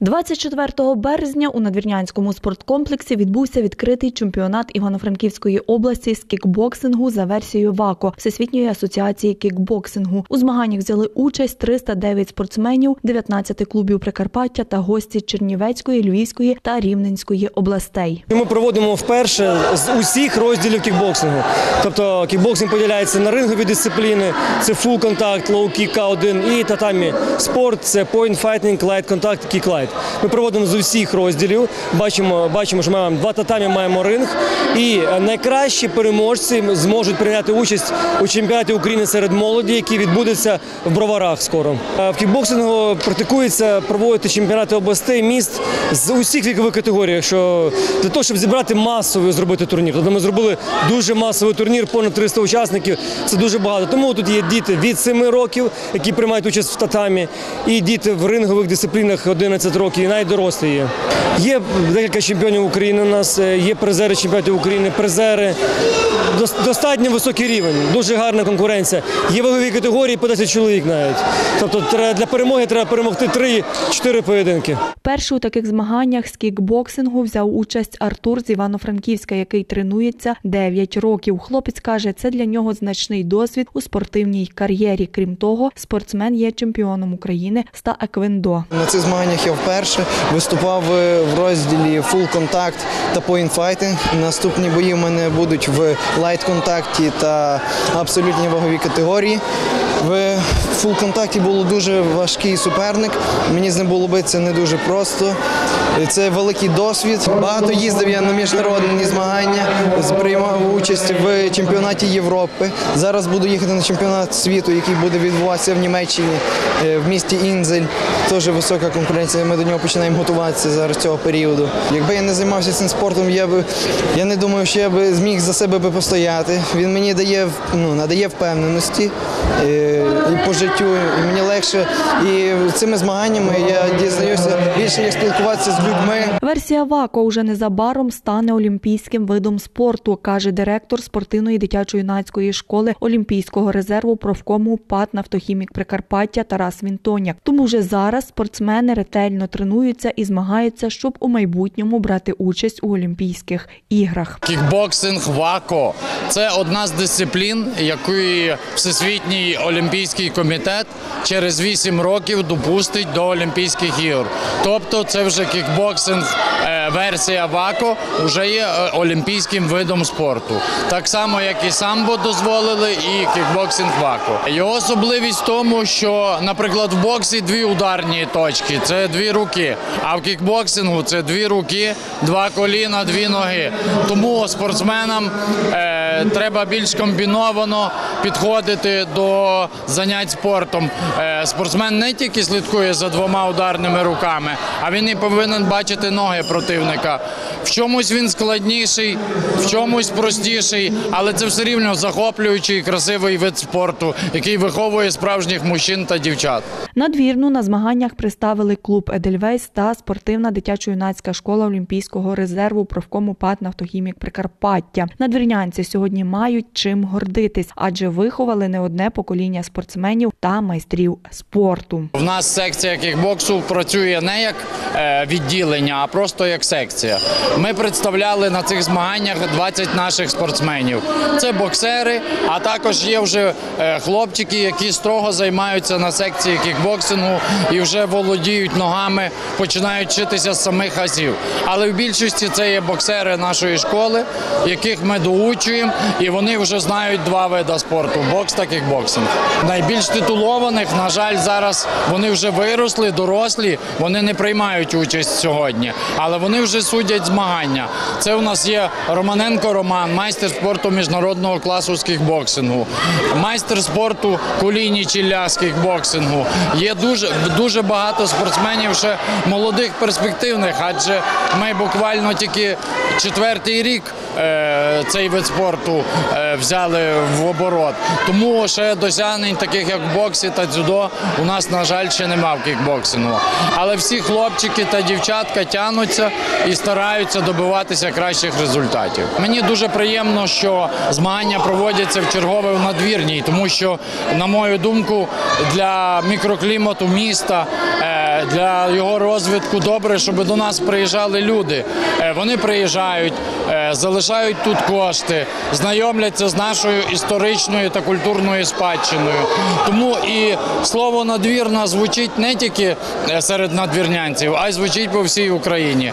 24 березня у надвірнянському спорткомплексі відбувся відкритий чемпіонат Івано-Франківської області з кікбоксингу за версією ВАКО Всесвітньої асоціації кікбоксингу. У змаганнях взяли участь 309 спортсменів, 19 клубів Прикарпаття та гості Чернівецької, Львівської та Рівненської областей. Ми проводимо вперше з усіх розділів кікбоксингу. Тобто кікбоксинг поділяється на рингові дисципліни, це фул контакт, лоу кік К1 і татамі спорт, це point файтинг, лайт контакт, кік лайт. Ми проводимо з усіх розділів. Бачимо, бачимо, що ми маємо два татамі, маємо ринг. І найкращі переможці зможуть прийняти участь у чемпіонаті України серед молоді, який відбудеться в броварах скоро. В кікбоксингу практикується проводити чемпіонати областей, міст з усіх вікових категорій. Що для того, щоб зібрати масовий зробити турнір. Тобто ми зробили дуже масовий турнір, понад 300 учасників. Це дуже багато. Тому тут є діти від 7 років, які приймають участь в татамі, і діти в рингових дисциплінах 11 років, і навіть дорослі є. Є декілька чемпіонів України. У нас е, є призери чемпіонатів України, призери. Дос- Достатньо високий рівень, дуже гарна конкуренція. Є вагові категорії по 10 чоловік навіть. Тобто тре- для перемоги треба перемогти 3-4 поєдинки. Перший у таких змаганнях з кікбоксингу взяв участь Артур з Івано-Франківська, який тренується 9 років. Хлопець каже, це для нього значний досвід у спортивній кар'єрі. Крім того, спортсмен є чемпіоном України з еквендо. На цих змаганнях я вперше виступав е, в розділі Full Contact та Fighting. Наступні бої в мене будуть в Light контакті та абсолютній ваговій категорії. В Full контакті було дуже важкий суперник. Мені з ним було битися не дуже просто. Це великий досвід. Багато їздив я на міжнародні змагання, приймав участь в чемпіонаті Європи. Зараз буду їхати на чемпіонат світу, який буде відбуватися в Німеччині е, в місті Інзель. Теж висока конкуренція. Ми до нього починаємо готуватися зараз цього періоду. Якби я не займався цим спортом, я би я не думаю, що я би зміг за себе би постояти. Він мені дає ну, надає впевненості е, і по життю, і мені легше. І цими змаганнями я дізнаюся більше, як спілкуватися з людьми. Версія ВАКО уже незабаром стане олімпійським видом спорту, каже директор спортивної дитячо-юнацької школи Олімпійського резерву профкому ПАТ «Нафтохімік Прикарпаття Тарас Вінтоняк. Тому вже зараз спортсмени ретельно тренуються і змагаються, щоб у майбутньому брати участь у Олімпійських іграх. Кікбоксинг ВАКО це одна з дисциплін, якої Всесвітній олімпійський комітет через 8 років допустить до Олімпійських ігор. Тобто, це вже кікбоксинг. е, Версія ВАКО вже є е, олімпійським видом спорту, так само як і самбо дозволили, і кікбоксинг ваку. Його особливість в тому, що, наприклад, в боксі дві ударні точки це дві руки, а в кікбоксингу це дві руки, два коліна, дві ноги. Тому спортсменам е, треба більш комбіновано підходити до занять спортом. Е, спортсмен не тільки слідкує за двома ударними руками, а він і повинен бачити ноги противника. В чомусь він складніший, в чомусь простіший, але це все рівно захоплюючий, красивий вид спорту, який виховує справжніх мужчин та дівчат. Надвірну на змаганнях представили клуб Едельвейс та спортивна дитячо-юнацька школа Олімпійського резерву профкому ПАТ «Нафтохімік Прикарпаття. Надвірнянці сьогодні мають чим гордитись, адже виховали не одне покоління спортсменів та майстрів спорту. У нас секція кікбоксу працює не як е, відділення, а просто як секція. Ми представляли на цих змаганнях 20 наших спортсменів. Це боксери, а також є вже е, хлопчики, які строго займаються на секції кікбоксингу і вже володіють ногами, починають вчитися з самих азів. Але в більшості це є боксери нашої школи, яких ми доучуємо, і вони вже знають два види спорту бокс та кікбоксинг. Найбільш титулованих, на жаль, зараз вони вже виросли, дорослі, вони не приймають участь сьогодні, але вони вже судять змагання. Це у нас є Романенко Роман, майстер спорту міжнародного класу з кікбоксингу, майстер спорту Куліні Чілля з кікбоксингу. Є дуже, дуже багато спортсменів ще молодих, перспективних, адже ми буквально тільки четвертий рік цей вид спорту е, взяли в оборот. Тому ще досягнень, таких як боксі та дзюдо, у нас, на жаль, ще нема в кікбоксингу. Але всі хлопчики та дівчатка тянуться і стараються добиватися кращих результатів. Мені дуже приємно, що змагання проводяться в чергове в надвірній, тому що, на мою думку, для мікроклімату міста. Для його розвитку добре, щоб до нас приїжджали люди. Е, Вони приїжджають, е, залишають тут кошти, знайомляться з нашою історичною та культурною спадщиною. Тому і слово надвірна звучить не тільки е, серед надвірнянців, а й звучить по всій Україні.